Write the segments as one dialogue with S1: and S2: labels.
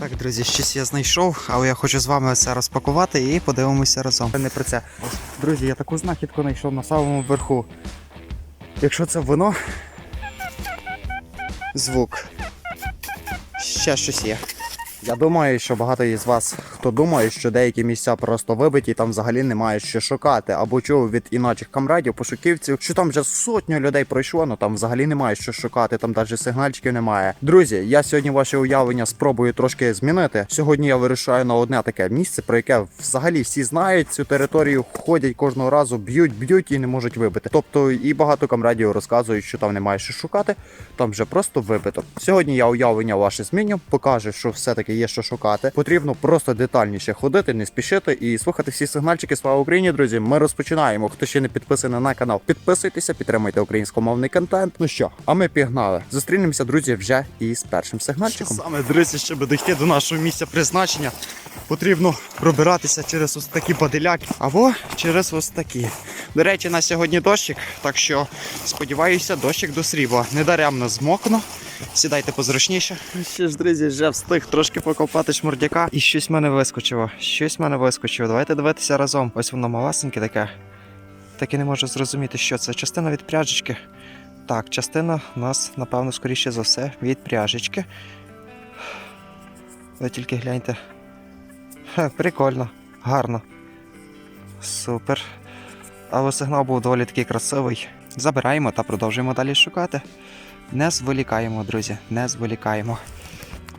S1: Так, друзі, щось я знайшов, але я хочу з вами це розпакувати і подивимося разом. Не про це. Друзі, я таку знахідку знайшов на самому верху. Якщо це воно. Звук. Ще щось є. Я думаю, що багато із вас, хто думає, що деякі місця просто вибиті, там взагалі немає що шукати, або чув від іночих камрадів, пошуківців, що там вже сотню людей пройшло, ну там взагалі немає що шукати, там навіть сигнальчиків немає. Друзі, я сьогодні ваше уявлення спробую трошки змінити. Сьогодні я вирішаю на одне таке місце, про яке взагалі всі знають цю територію, ходять кожного разу, б'ють, б'ють і не можуть вибити. Тобто і багато камрадів розказують, що там немає що шукати, там вже просто вибито. Сьогодні я уявлення ваше зміню, покажу, що все-таки є що шукати. Потрібно просто детальніше ходити, не спішити і слухати всі сигнальчики. Слава Україні, друзі! Ми розпочинаємо. Хто ще не підписаний на канал, підписуйтеся, підтримуйте українськомовний контент. Ну що, а ми пігнали. Зустрінемося, друзі, вже із першим сигнальчиком. Саме друзі, щоб дійти до нашого місця призначення, потрібно пробиратися через ось такі баделяки або через ось такі. До речі, на сьогодні дощик, так що сподіваюся, дощик до срібла. Недаремно змокну. Сідайте позручніше. Ще ж, друзі, вже встиг трошки покопати шмурдяка. І щось в мене вискочило. Щось в мене вискочило. Давайте дивитися разом. Ось воно малесеньке таке. Так і не можу зрозуміти, що це. Частина від пряжечки. Так, частина у нас, напевно, скоріше за все, від пряжечки. Ви тільки гляньте. Хе, прикольно, гарно. Супер. Але сигнал був доволі такий красивий. Забираємо та продовжуємо далі шукати. Не зволікаємо, друзі, не зволікаємо.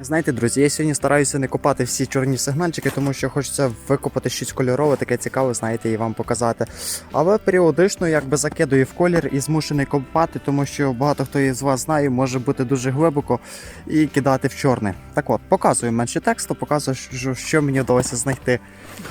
S1: Знаєте, друзі, я сьогодні стараюся не копати всі чорні сигнальчики, тому що хочеться викопати щось кольорове, таке цікаве, знаєте, і вам показати. Але періодично якби закидую в колір і змушений копати, тому що багато хто із вас знає, може бути дуже глибоко і кидати в чорне. Так от, показую менше тексту, показую, що, мені вдалося знайти.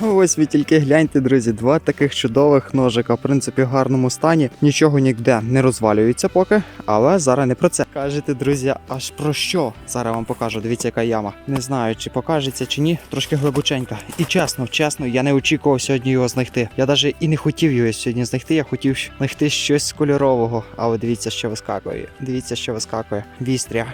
S1: Ось ви тільки гляньте, друзі, два таких чудових ножика, в принципі, в гарному стані. Нічого ніде не розвалюється поки, але зараз не про це. Кажете, друзі, аж про що? Зараз вам покажу. Дивіться, яка яма. Не знаю, чи покажеться, чи ні. Трошки глибоченька. І чесно, чесно, я не очікував сьогодні його знайти. Я навіть і не хотів його сьогодні знайти. Я хотів знайти щось кольорового. Але дивіться, що вискакує. Дивіться, що вискакує. Вістря.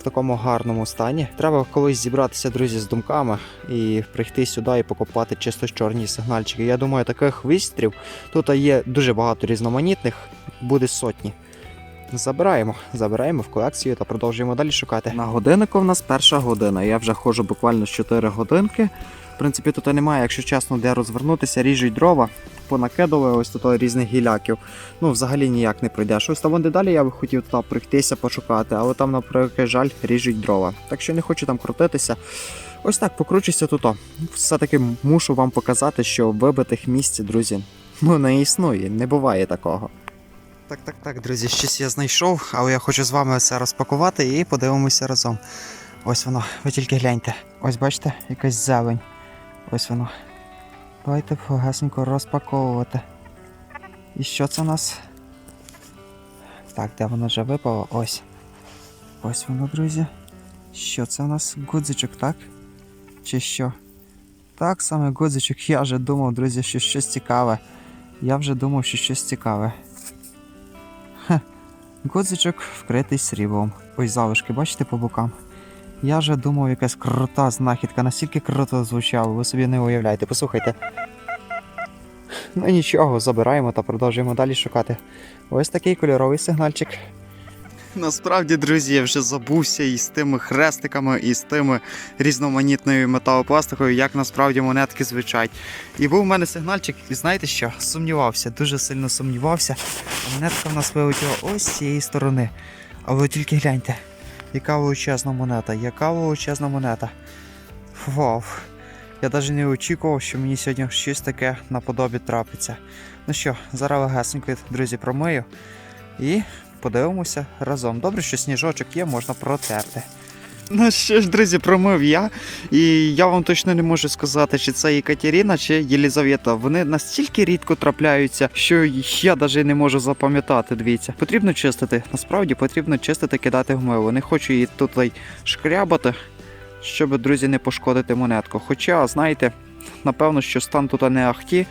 S1: В такому гарному стані. Треба колись зібратися, друзі, з думками і прийти сюди і покопати чисто чорні сигнальчики. Я думаю, таких вистрів тут є дуже багато різноманітних, буде сотні. Забираємо, забираємо в колекцію та продовжуємо далі шукати. На годиннику в нас перша година. Я вже ходжу буквально з 4 годинки. В принципі, тут немає, якщо чесно, де розвернутися, ріжуть дрова, понакидували ось тут різних гіляків. Ну, взагалі ніяк не пройдеш. Ось там де далі я би хотів туди пройтися, пошукати, але там, на превеликий жаль, ріжуть дрова. Так що не хочу там крутитися. Ось так, покручуся тут. Все-таки мушу вам показати, що вибитих місць, друзі, ну не існує, не буває такого. Так, так, так, друзі, щось я знайшов, але я хочу з вами це розпакувати і подивимося разом. Ось воно, ви тільки гляньте. Ось бачите, якась зелень. Ось воно. Давайте погасенько розпаковувати. І що це у нас? Так, де воно вже випало? Ось. Ось воно, друзі. Що це у нас? Гудзичок, так? Чи що? Так, саме гудзичок. Я вже думав, друзі, що щось цікаве. Я вже думав, що щось цікаве. Хе. Гудзичок вкритий сріблом. Ось залишки, бачите по бокам. Я вже думав, якась крута знахідка, настільки круто звучало, ви собі не уявляєте. Послухайте. Ну нічого, забираємо та продовжуємо далі шукати. Ось такий кольоровий сигнальчик. Насправді, друзі, я вже забувся із тими хрестиками, і з тими різноманітною металопластикою, як насправді монетки звучать. І був у мене сигнальчик, і знаєте що? Сумнівався, дуже сильно сумнівався. Монетка в нас вилетіла ось з цієї сторони. А ви тільки гляньте, яка величезна монета, яка величезна монета. Вау. Я навіть не очікував, що мені сьогодні щось таке наподобі трапиться. Ну що, зараз легесенько, друзі, промию і подивимося разом. Добре, що сніжочок є, можна протерти. Ну що ж, друзі, промив я. І я вам точно не можу сказати, чи це Екатерина, чи Єлізавета. Вони настільки рідко трапляються, що я навіть не можу запам'ятати. Дивіться, потрібно чистити. Насправді потрібно чистити, кидати в мило. Не хочу її тут шкрябати, щоб, друзі, не пошкодити монетку. Хоча, знаєте, напевно, що стан тут не ахті,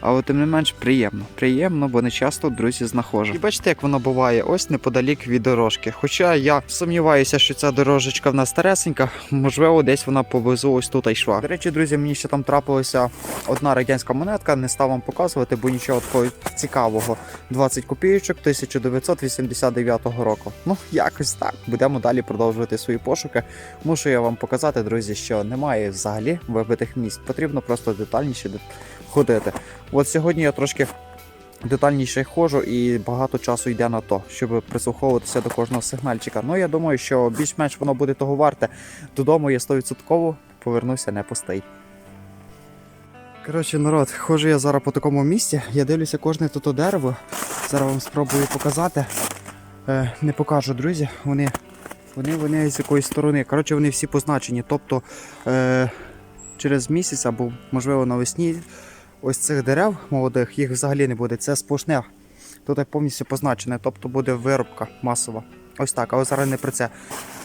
S1: Але тим не менш приємно. Приємно, бо не часто друзі знаходжу. І бачите, як воно буває, ось неподалік від дорожки. Хоча я сумніваюся, що ця дорожечка в нас старесенька, можливо, десь вона поблизу ось тут йшла. До речі, друзі, мені ще там трапилася одна радянська монетка, не став вам показувати, бо нічого такого цікавого. 20 копійочок 1989 року. Ну, якось так. Будемо далі продовжувати свої пошуки. Мушу я вам показати, друзі, що немає взагалі вибитих місць. Потрібно просто детальніше де- ходити. От сьогодні я трошки детальніше ходжу і багато часу йде на то, щоб прислуховуватися до кожного сигнальчика. Ну я думаю, що більш-менш воно буде того варте. Додому я 100% повернуся не пустий. Коротше, народ, ходжу я зараз по такому місці. Я дивлюся кожне тут дерево. Зараз вам спробую показати. Е, не покажу, друзі. Вони, вони, вони з якоїсь сторони. Коротше, вони всі позначені. Тобто е, через місяць або, можливо, навесні ось цих дерев молодих, їх взагалі не буде. Це сплошне. Тут повністю позначене, тобто буде виробка масова. Ось так, але зараз не про це.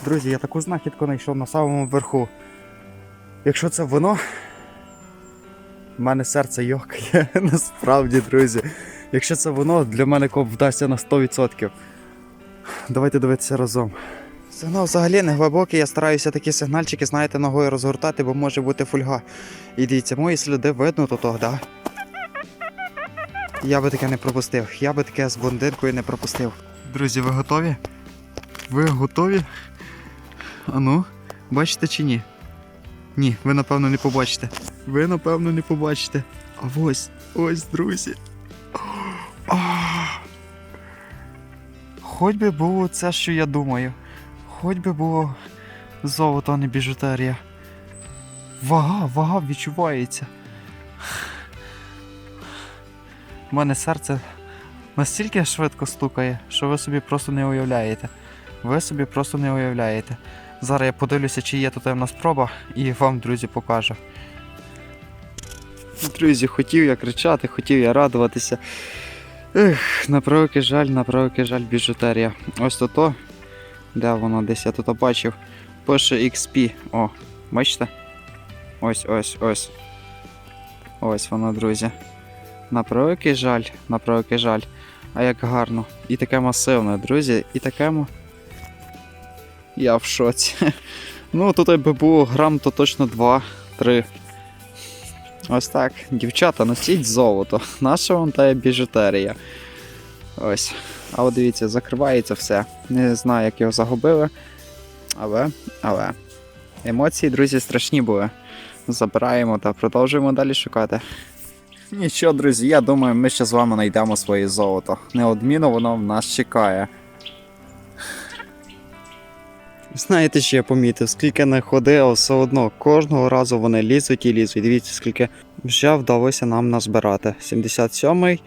S1: Друзі, я таку знахідку знайшов на самому верху. Якщо це воно, в мене серце йокає. Насправді, друзі. Якщо це воно, для мене коп вдасться на 100%. Давайте дивитися разом. Сигнал взагалі не глибокий, я стараюся такі сигнальчики, знаєте, ногою розгортати, бо може бути фольга. І дивіться, мої сліди видно то того, да? Я би таке не пропустив. Я би таке з блондинкою не пропустив. Друзі, ви готові? Ви готові? Ану, бачите чи ні? Ні, ви напевно не побачите. Ви напевно не побачите. А ось, ось, друзі. Хоч би було це, що я думаю. Хоч би було золото, а не біжутерія. Вага, вага відчувається. У мене серце настільки швидко стукає, що ви собі просто не уявляєте. Ви собі просто не уявляєте. Зараз я подивлюся, чи є тут темна спроба, і вам, друзі, покажу. Друзі, хотів я кричати, хотів я радуватися. Ех, на превеликий жаль, на превеликий жаль, біжутерія. Ось то то. Де воно десь я тут бачив. Пише XP. О, бачите? Ось, ось, ось. Ось воно, друзі. На превеликий жаль, на превеликий жаль. А як гарно. І таке масивне, друзі, і такему. Я в шоці. Ну, тут якби було грам, то точно 2-3. Ось так. Дівчата, носіть золото. Наша вам та біжутерія. Ось. А от дивіться, закривається все. Не знаю, як його загубили. Але, але. Емоції, друзі, страшні були. Забираємо та продовжуємо далі шукати. Нічого, друзі, я думаю, ми ще з вами знайдемо своє золото. Неодмінно воно в нас чекає. Знаєте, що я помітив, скільки не ходив, все одно кожного разу вони лізуть і лізуть. Дивіться, скільки вже вдалося нам назбирати. 77,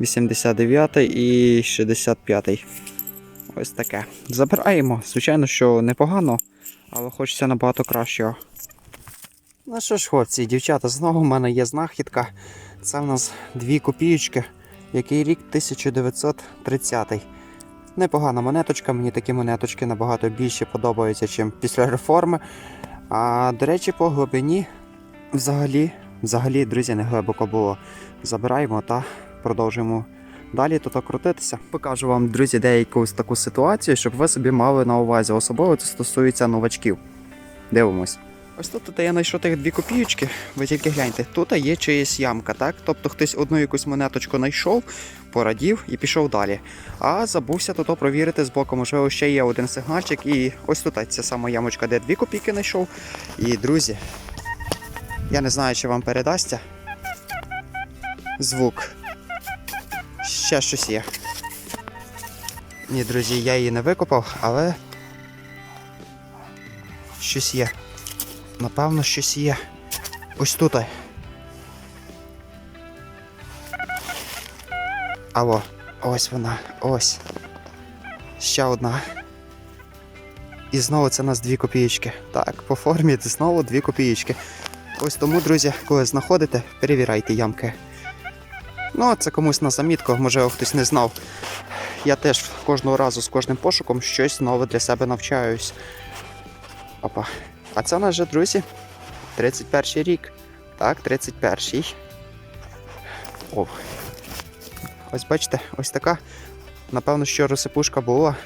S1: 89 і 65. Ось таке. Забираємо. Звичайно, що непогано, але хочеться набагато кращого. Ну що ж, хлопці дівчата, знову в мене є знахідка. Це в нас дві копійочки. Який рік 1930. Непогана монеточка, мені такі монеточки набагато більше подобаються, ніж після реформи. А до речі, по глибині взагалі, взагалі, друзі, не глибоко було. Забираємо та продовжуємо далі тут крутитися. Покажу вам, друзі, деяку таку ситуацію, щоб ви собі мали на увазі. Особливо це стосується новачків. Дивимось. Ось тут тут я знайшов тих дві копійочки. Ви тільки гляньте, тут є чиїсь ямка, так? Тобто хтось одну якусь монеточку знайшов, порадів і пішов далі. А забувся тут провірити з боку, можливо, ще є один сигнальчик. І ось тут ця сама ямочка, де дві копійки знайшов. І друзі, я не знаю, чи вам передасться звук. Ще щось є. Ні, друзі, я її не викопав, але щось є. Напевно, щось є. Ось тут. Алло, ось вона, ось. Ще одна. І знову це у нас дві копієчки. Так, по формі знову дві копієчки. Ось тому, друзі, коли знаходите, перевіряйте ямки. Ну, це комусь на замітку, може хтось не знав. Я теж кожного разу з кожним пошуком щось нове для себе навчаюсь. Опа. А це нас же, друзі, 31 рік. Так, 31-й. О. Ось бачите, ось така. Напевно, що розсипушка була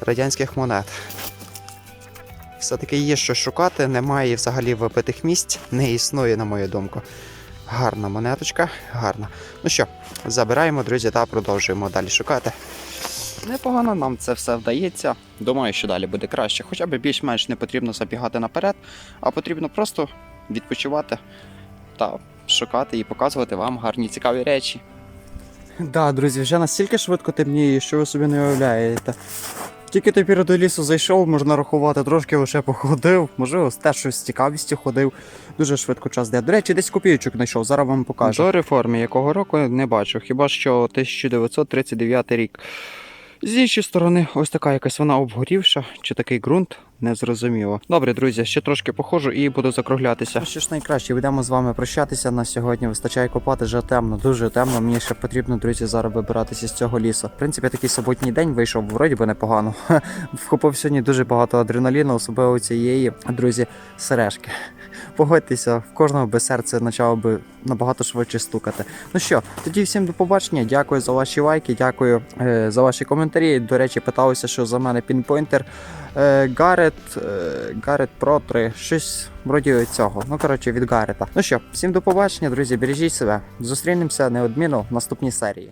S1: радянських монет. Все-таки є що шукати, немає взагалі випитих місць, не існує, на мою думку. Гарна монеточка, гарна. Ну що, забираємо, друзі, та продовжуємо далі шукати. Непогано нам це все вдається. Думаю, що далі буде краще. Хоча б більш-менш не потрібно забігати наперед, а потрібно просто відпочивати та шукати і показувати вам гарні цікаві речі. Да, друзі, вже настільки швидко темніє, що ви собі не уявляєте. Тільки тепер до лісу зайшов, можна рахувати, трошки лише походив, можливо, теж щось з цікавістю ходив. Дуже швидко час де. До речі, десь копійочок знайшов, зараз вам покажу. До реформи якого року не бачу, хіба що 1939 рік. З іншої сторони, ось така якась вона обгорівша, чи такий ґрунт, незрозуміло. Добре, друзі, ще трошки походжу і буду закруглятися. Ну, що ж найкраще, будемо з вами прощатися на сьогодні. Вистачає копати, вже темно, дуже темно. Мені ще потрібно, друзі, зараз вибиратися з цього лісу. В принципі, такий суботній день вийшов, вроді би непогано. Вхопив сьогодні дуже багато адреналіну, особливо цієї, друзі, сережки. Погодьтеся, в кожного би серце почало би набагато швидше стукати. Ну що, тоді всім до побачення. Дякую за ваші лайки, дякую е, за ваші коментарі. До речі, питалися, що за мене пінпойнтер. Е, Гарет, е, Гарет Pro 3, щось вроді цього. Ну, коротше, від Гарета. Ну що, всім до побачення, друзі, бережіть себе. Зустрінемося неодмінно в наступній серії.